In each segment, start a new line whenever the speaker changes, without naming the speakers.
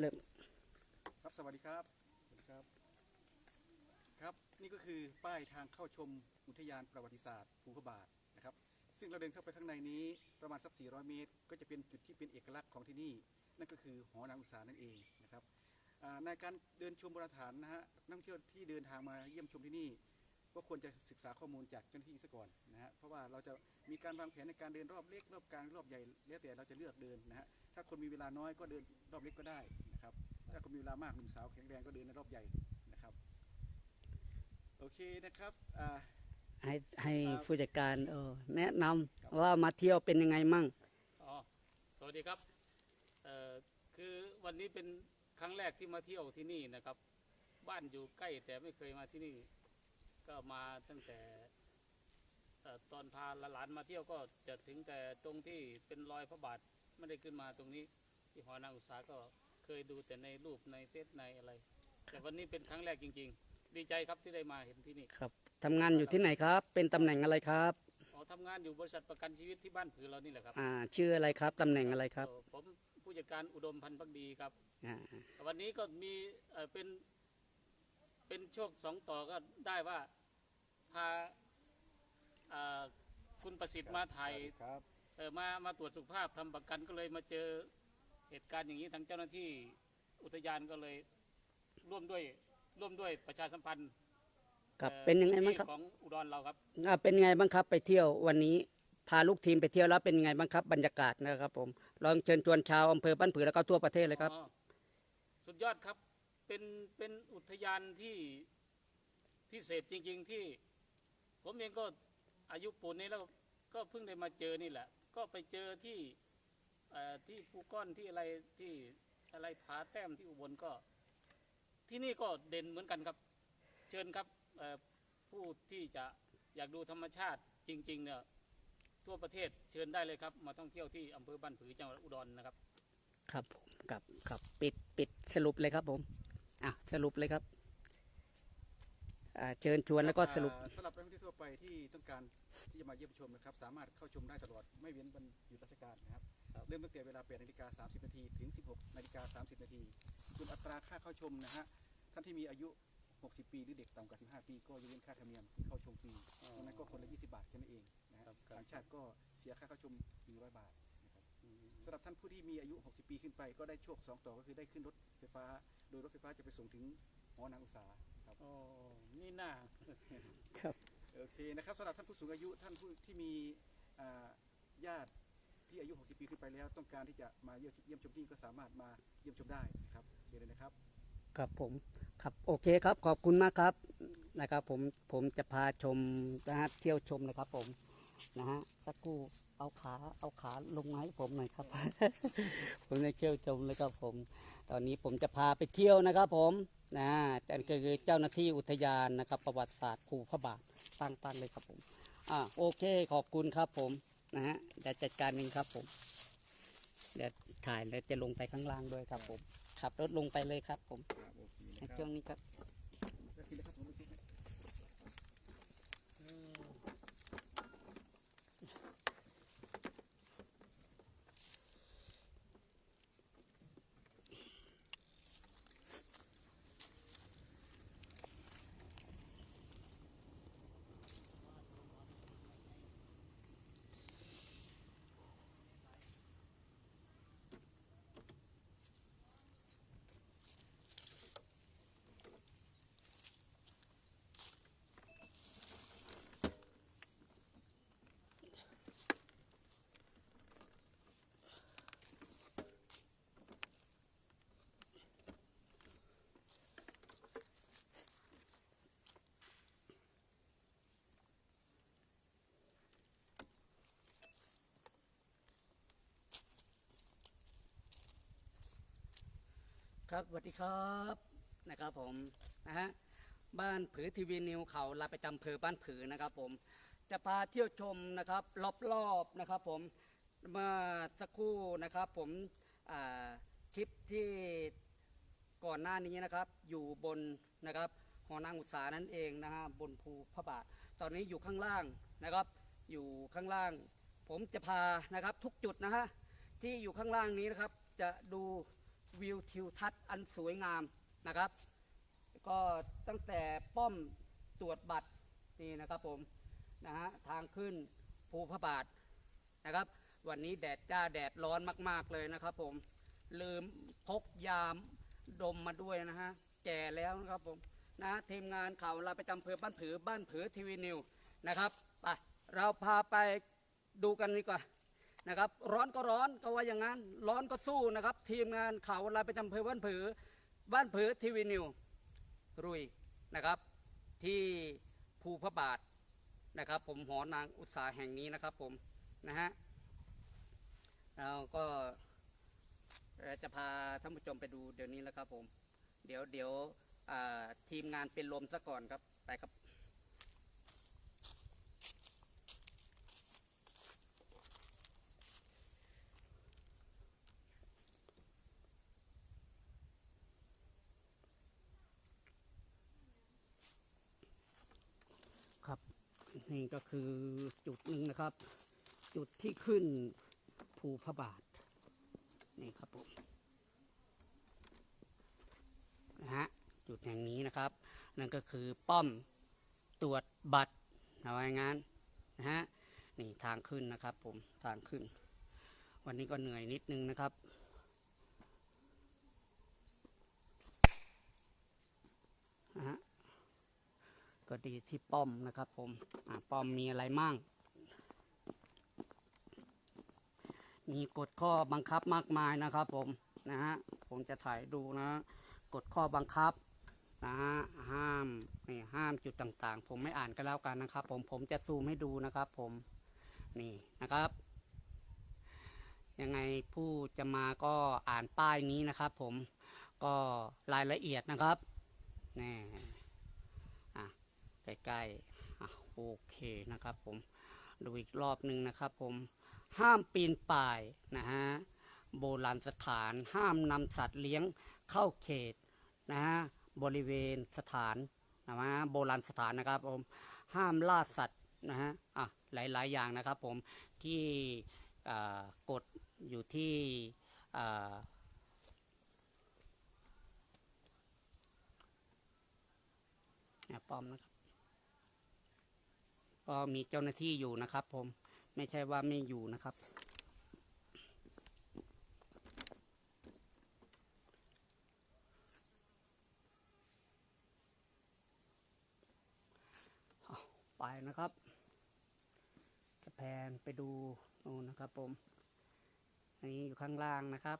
เริ่ม
ครับสวัสดีครับสวัสดีครับ ครับนี่ก็คือป้ายทางเข้าชมอุทยานประวัติศาสตร์ภูพระบาทนะครับ ซึ่งเราเดินเข้าไปข้างในนี้ประมาณสัก 400 เมตร ก็จะเป็นจุดที่เป็นเอกลักษณ์ของที่นี่ นั่นก็คือหอนางอุตสานั่นเองนะครับในการเดินชมโบราณสถานนะฮะนักท่องเที่ยวที่เดินทางมาเยี่ยมชมที่นี่ ก็ควรจะศึกษาข้อมูลจากเจ้าหน้าที่ซะก่อนนะฮะเพราะว่าเราจะมีการวางแผนในการเดินรอบเล็กรอบกลางรอบใหญ่แล้วแต่เราจะเลือกเดินนะฮะถ้าคนมีเวลาน้อยก็เดินรอบเล็กก็ได้นะครับถ้าคนมีเวลามากหนุ่มสาวแข็งแรงก็เดินในรอบใหญ่นะครับโอเคนะครับอ่า
ให้ให้
ครับ
ผู้จัดการเออแนะนำว่ามาเที่ยวเป็นยังไงมั่ง
อ๋อสวัสดีครับเอ่อคือวันนี้เป็นครั้งแรกที่มาเที่ยวที่นี่นะครับ บ้านอยู่ใกล้แต่ไม่เคยมาที่นี่ ก็มาตั้งแต่เอ่อตอนพาหลานๆมาเที่ยวก็จะถึงแต่ตรงที่เป็นรอยพระบาทไม่ได้ขึ้นมาตรงนี้ ที่หอนางอุตสาหก็เคยดูแต่ในรูปในเฟซในอะไร แต่วันนี้เป็นครั้งแรกจริง ๆ ดีใจครับที่ได้มาเห็นที่นี่
ครับทำงานอยู่ที่ไหนครับ เป็นตำแหน่งอะไรครับ
อ๋อทำงานอยู่บริษัทประกันชีวิตที่บ้านผือเรานี่แหละครับ
อ่าชื่ออะไรครับตำแหน่งอะไรครับ
เอ่อผมผู้จัดการอุดมพันธ์พักดีครับ
อ่า
วันนี้ก็มีเอ่อเป็น เป็นโชคสองต่อก็ได้ว่าพาเอ่อคุณประสิทธิ์มาถ่าย
ครับ
เอ่อมามาตรวจสุขภาพทำประกันก็เลยมาเจอเหตุการณ์อย่างนี้ทางเจ้าหน้าที่อุทยานก็เลยร่วมด้วยร่วมด้วยประชาสัมพันธ์
ครับ
อ่อ
เป็นยังไงบ้างครับ
ที่ของอุดรเราครับ
อ่าเป็นยังไงบ้างครับไปเที่ยววันนี้พาลูกทีมไปเที่ยวแล้วเป็นยังไงบ้างครับบรรยากาศนะครับผมลองเชิญชวนชาวอำเภอบ้านผือแล้วก็ทั่วประเทศเลยครับ
อ๋อสุดยอดครับ เป็นเป็นอุทยานที่พิเศษจริง ๆที่ ผมเองก็อายุปูนนี้แล้วก็เพิ่งได้มาเจอนี่แหละ ก็ไปเจอที่ที่ภูก้อนที่อะไรที่อะไรผาแต้มที่อุบลก็ ที่นี่ก็เด่นเหมือนกันครับ เชิญครับผู้ที่จะอยากดูธรรมชาติจริง ๆ เนี่ยทั่วประเทศเชิญได้เลยครับ มาท่องเที่ยวที่อำเภอบ้านผือจังหวัดอุดรนะครับ
ครับผมครับครับปิดปิดสรุปเลยครับผม อะสรุปเลยครับอ่าเชิญชวนแล้วก็สรุป
อ่าสำหรับนักท่องเที่ยวทั่วไปที่ต้องการที่จะมาเยี่ยมชมนะครับ สามารถเข้าชมได้ตลอดไม่เว้นวันหยุดราชการนะครับ
ครับ
เริ่มตั้งแต่เวลา8นาฬิกา30นาทีถึง 16นาฬิกา30นาทีส่วนอัตราค่าเข้าชมนะฮะท่านที่มีอายุ 60 ปีหรือเด็กต่ำกว่า 15 ปี ก็ยกเว้นค่าธรรมเนียมที่เข้าชมฟรีดังนั้นก็คนละ 20 บาทแค่นั้นเองนะฮะ
ครับครับ
ต่างชาติก็เสียค่าเข้าชม 100 บาทนะครับสำหรับท่านผู้ที่มีอายุ 60 ปีขึ้นไป ก็ได้โชค2ต่อก็คือได้ขึ้นรถไฟฟ้า โดยรถไฟฟ้าจะไปส่งถึงหอนางอุตสาหครับ
โอ้นี่น่า
ครับ
โอเคนะครับสำหรับท่านผู้สูงอายุท่านผู้ที่มีอ่าญาติที่อายุ 60 ปีขึ้นไปแล้ว ต้องการที่จะมาเยี่ยมเยี่ยมชมที่นี่ก็สามารถมาเยี่ยมชมได้นะครับเดี๋ยวเลยนะครับ
ครับผมครับโอเคครับขอบคุณมากครับนะครับผมผมจะพาชมนะฮะเที่ยวชมนะครับผม นะฮะสักครู่เอาขาเอาขาลงมาให้ผมหน่อยครับ ผมจะเที่ยวชมเลยครับผม ตอนนี้ผมจะพาไปเที่ยวนะครับผมนะแต่ก็คือเจ้าหน้าที่อุทยานนะครับ ประวัติศาสตร์ภูพระบาทตั้งตั้งเลยครับผมอ่าโอเคขอบคุณครับผมนะฮะเดี๋ยวจัดการเองครับผมเดี๋ยวถ่ายแล้วจะลงไปข้างล่างด้วยครับผมขับรถลงไปเลยครับผม
ครับโอเค
ใน
นะค
ช่
รั
ว
บ
งนี้ครับ
ครับส
วัสดีครับนะครับผมนะฮะบ้านผือทีวีนิวเขาลาประจำเภอบ้านผือนะครับผมจะพาเที่ยวชมนะครับรอบๆนะครับผมเมื่อสักครู่นะครับผมชิปที่ก่อนหน้านี้นะครับ อยู่บนนะครับหอนางอุตสานั่นเองนะฮะบนภูพระบาท ตอนนี้อยู่ข้างล่างนะครับ อยู่ข้างล่าง ผมจะพานะครับทุกจุดนะฮะที่อยู่ข้างล่างนี้นะครับจะดู วิวทิวทัศน์อันสวยงามนะครับ ก็ตั้งแต่ป้อมตรวจบัตรนี่นะครับผมนะฮะทางขึ้นภูพระบาทนะครับ วันนี้แดดจ้าแดดร้อนมาก ๆเลยนะครับผมลืมพกยามดมมาด้วยนะฮะแก่แล้วนะครับผมนะทีมงานข่าวเราไปจำอำเภอบ้านผือบ้านผือทีวีนิวนะครับไปเราพาไปดูกันดีกว่า นะครับร้อนก็ร้อนก็ว่าอย่างนั้น ร้อนก็สู้นะครับ ทีมงานข่าวเราประจำอำเภอบ้านผือ บ้านผือทีวีนิวรุยนะครับ ที่ภูพระบาทนะครับ ผมหอนางอุตสาแห่งนี้นะครับผมนะฮะเราก็จะพาท่านผู้ชมไปดูเดี๋ยวนี้แล้วครับผม เดี๋ยวเดี๋ยวทีมงานเป็นลมซะก่อนครับไปครับ นี่ก็คือจุดหนึ่งนะครับ จุดที่ขึ้นภูพระบาท นี่ครับผมนะฮะจุดแห่งนี้นะครับ นั่นก็คือป้อมตรวจบัตรเอาไว้งั้นนะฮะนี่ทางขึ้นนะครับผมทางขึ้น วันนี้ก็เหนื่อยนิดนึงนะครับ นะฮะ ก็ดีที่ป้อมนะครับผมป้อมมีอะไรมั่ง มีกฎข้อบังคับมากมายนะครับผมนะฮะผมจะถ่ายดูนะกฎข้อบังคับนะฮะห้ามนี่ห้ามจุดต่างๆ ผมไม่อ่านก็แล้วกันนะครับ ผมผมจะซูมให้ดูนะครับผมนี่นะครับยังไงผู้จะมาก็อ่านป้ายนี้นะครับ ผมก็รายละเอียดนะครับนี่ ใกล้ๆโอเคนะครับผมดูอีกรอบหนึ่งนะครับผมห้ามปีนป่ายนะฮะโบราณสถานห้ามนำสัตว์เลี้ยงเข้าเขตนะฮะบริเวณสถานนะฮะโบราณสถานนะครับผมห้ามล่าสัตว์นะฮะอะหลายๆอย่างนะครับผมที่กฎอยู่ที่อ่าอะป้อมนะครับ ก็มีเจ้าหน้าที่อยู่นะครับ ผมไม่ใช่ว่าไม่อยู่นะครับ ไปนะครับจะแพนไปดูนู่นนะครับผมอันนี้อยู่ข้างล่างนะครับ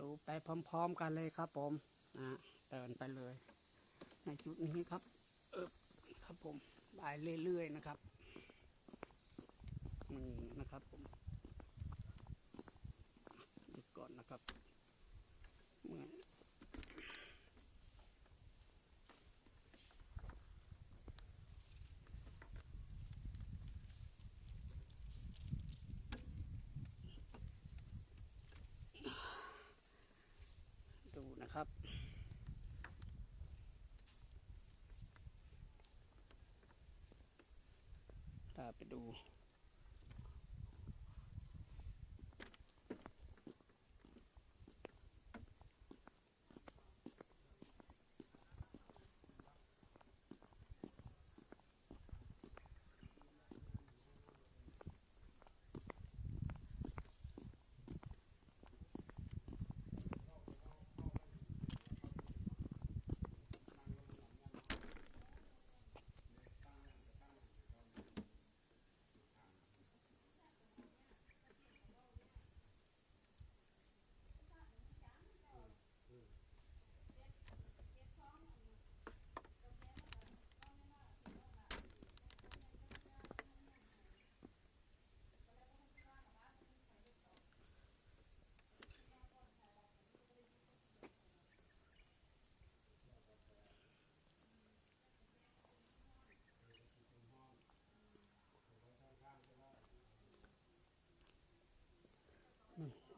ดู ไปพร้อมๆกันเลยครับผมนะเดินไปเลย ในจุดนี้ครับเออครับผมไปเรื่อยๆนะครับนี่นะครับผมหยุดก่อนนะครับเมื่อยดูนะครับ พาไป ดู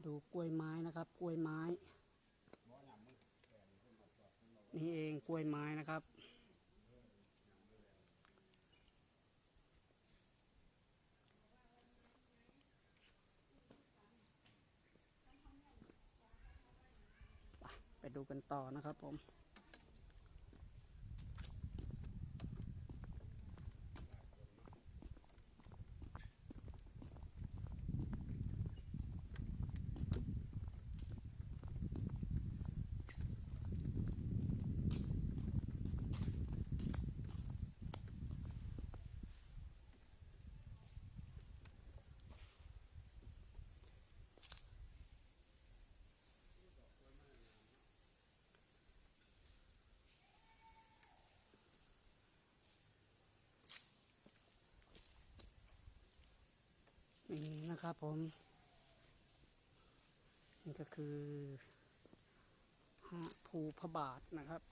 ดูกล้วยไม้นะครับ กล้วยไม้ นี่เองกล้วยไม้นะครับ ไปดูกันต่อนะครับผม นะครับผม นี่ก็คือภูพระบาทนะครับ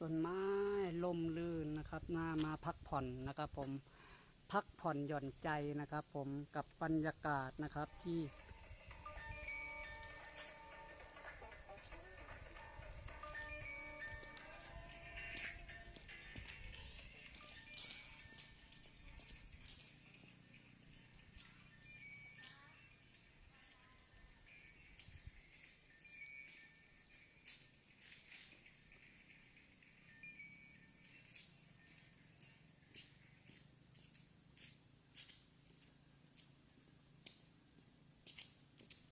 ต้นไม้ลมลื่นนะครับน่ามาพักผ่อนนะครับผมพักผ่อนหย่อนใจนะครับผมกับบรรยากาศนะครับที่